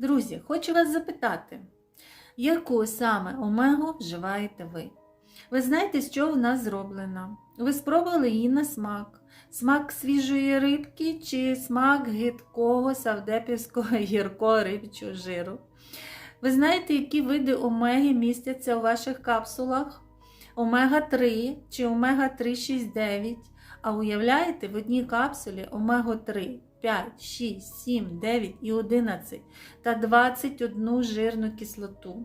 Друзі, хочу вас запитати, яку саме омегу вживаєте ви? Ви знаєте, що вона зроблена? Ви спробували її на смак? Смак свіжої рибки чи смак гидкого савдепівського гіркого рибчого жиру? Ви знаєте, які види омеги містяться у ваших капсулах? Омега-3 чи омега-369. А уявляєте, в одній капсулі омега-3, 5, 6, 7, 9 і 11 та 21 жирну кислоту.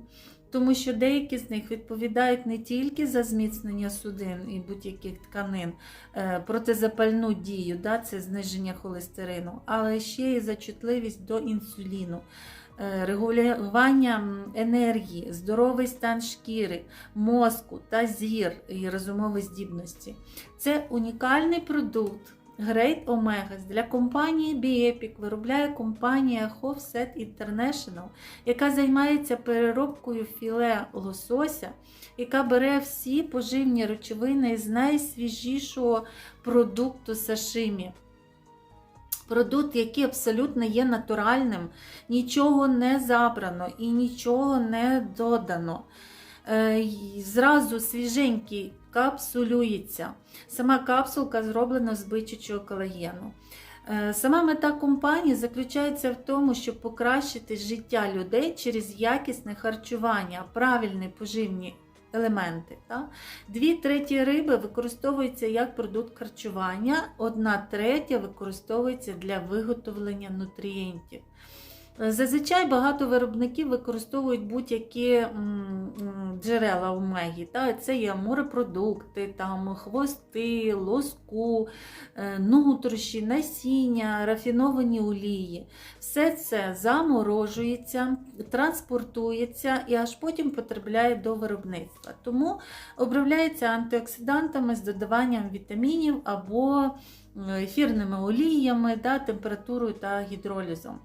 Тому що деякі з них відповідають не тільки за зміцнення судин і будь-яких тканин, е, протизапальну дію, да, це зниження холестерину, але ще й за чутливість до інсуліну. е, Регулювання енергії, здоровий стан шкіри, мозку та зір і розумової здібності. Це унікальний продукт Great Omegas для компанії Biepic виробляє компанія Hofset International, яка займається переробкою філе лосося, яка бере всі поживні речовини з найсвіжішого продукту сашимі. Продукт, який абсолютно є натуральним, нічого не забрано і нічого не додано. Е, Зразу свіженький капсулюється. Сама капсулка зроблена з бичачого колагену. Е, Сама мета компанії заключається в тому, щоб покращити життя людей через якісне харчування, правильні поживні елементи. Дві треті риби використовуються як продукт харчування, одна третя використовується для виготовлення нутрієнтів. Зазвичай багато виробників використовують будь-які джерела омегі. Та? Це є морепродукти, там, хвости, лоску, е, нутрощі, насіння, рафіновані олії. Все це заморожується, транспортується і аж потім потрапляє до виробництва. Тому обробляється антиоксидантами з додаванням вітамінів або ефірними оліями, да, температурою та гідролізом.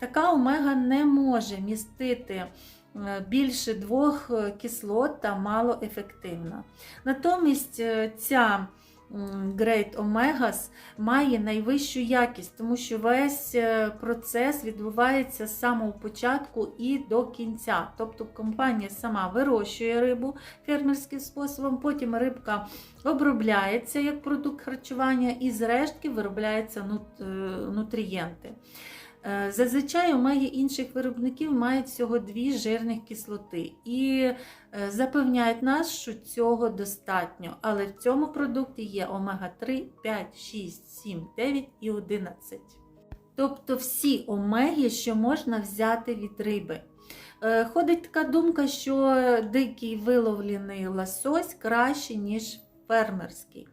Така омега не може містити е, більше двох е, кислот та малоефективна. Натомість е, ця Great Omegas має найвищу якість, тому що весь е, процес відбувається з самого початку і до кінця. Тобто компанія сама вирощує рибу фермерським способом, потім рибка обробляється як продукт харчування і з рештки виробляються е, нутрієнти. Е, Зазвичай омеги інших виробників мають всього дві жирних кислоти і е, запевняють нас, що цього достатньо. Але в цьому продукті є омега-3, 5, 6, 7, 9 і 11. Тобто всі омеги, що можна взяти від риби. Е, Ходить така думка, що дикий виловлений лосось краще, ніж фермерський.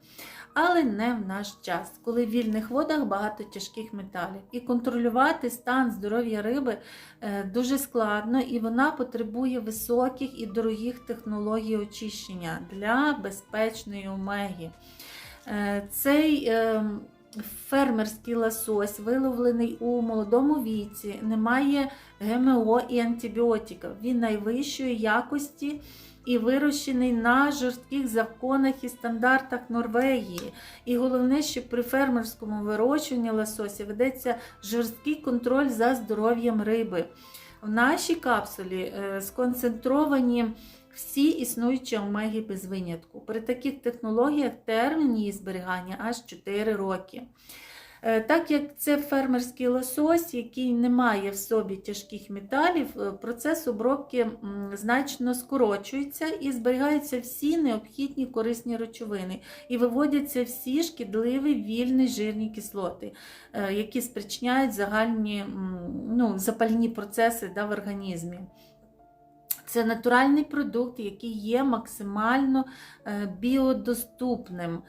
Але не в наш час, коли в вільних водах багато тяжких металів. І контролювати стан здоров'я риби е, дуже складно, і вона потребує високих і дорогих технологій очищення для безпечної омеги. Е, Цей е, фермерський лосось, виловлений у молодому віці, не має ГМО і антибіотиків. Він найвищої якості і вирощений на жорстких законах і стандартах Норвегії. І головне, що при фермерському вирощуванні лосося ведеться жорсткий контроль за здоров'ям риби. В нашій капсулі е, сконцентровані всі існуючі омеги без винятку. При таких технологіях термін її зберігання аж 4 роки. Е, Так як це фермерський лосось, який не має в собі тяжких металів, е, процес обробки значно скорочується і зберігаються всі необхідні корисні речовини, і виводяться всі шкідливі вільні жирні кислоти, е, які спричиняють загальні ну, запальні процеси да, в організмі. Це натуральний продукт, який є максимально е, біодоступним.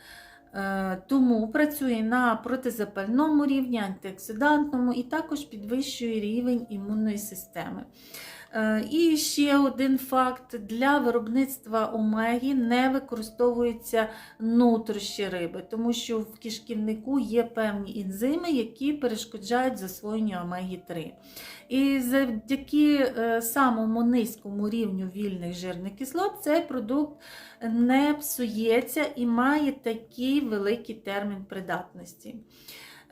Е, Тому працює на протизапальному рівні, антиоксидантному і також підвищує рівень імунної системи. Е, І ще один факт: для виробництва омегі не використовуються нутрощі риби, тому що в кишківнику є певні ензими, які перешкоджають засвоєнню омегі-3. І завдяки е, самому низькому рівню вільних жирних кислот цей продукт не псується і має такий великий термін придатності.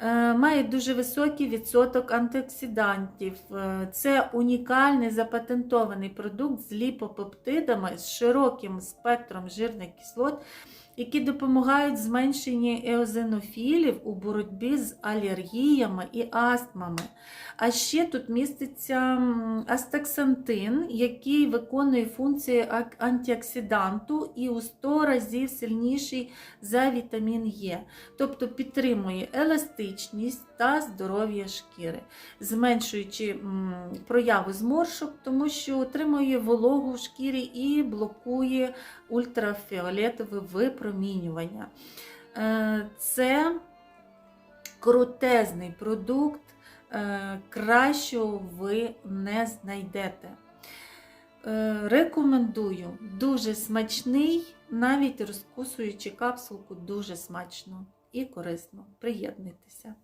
Е, Має дуже високий відсоток антиоксидантів. Е, Це унікальний запатентований продукт з ліпопептидами з широким спектром жирних кислот, які допомагають зменшенні еозинофілів у боротьбі з алергіями і астмами. А ще тут міститься астаксантин, який виконує функції антиоксиданту і у 100 разів сильніший за вітамін Е, тобто підтримує еластичність та здоров'я шкіри, зменшуючи м, прояви зморшок, тому що отримує вологу в шкірі і блокує ультрафіолетове випромінювання. Е, Це крутезний продукт, е, кращого ви не знайдете. Е, Рекомендую, дуже смачний, навіть розкусуючи капсулку, дуже смачно і корисно. Приєднуйтеся.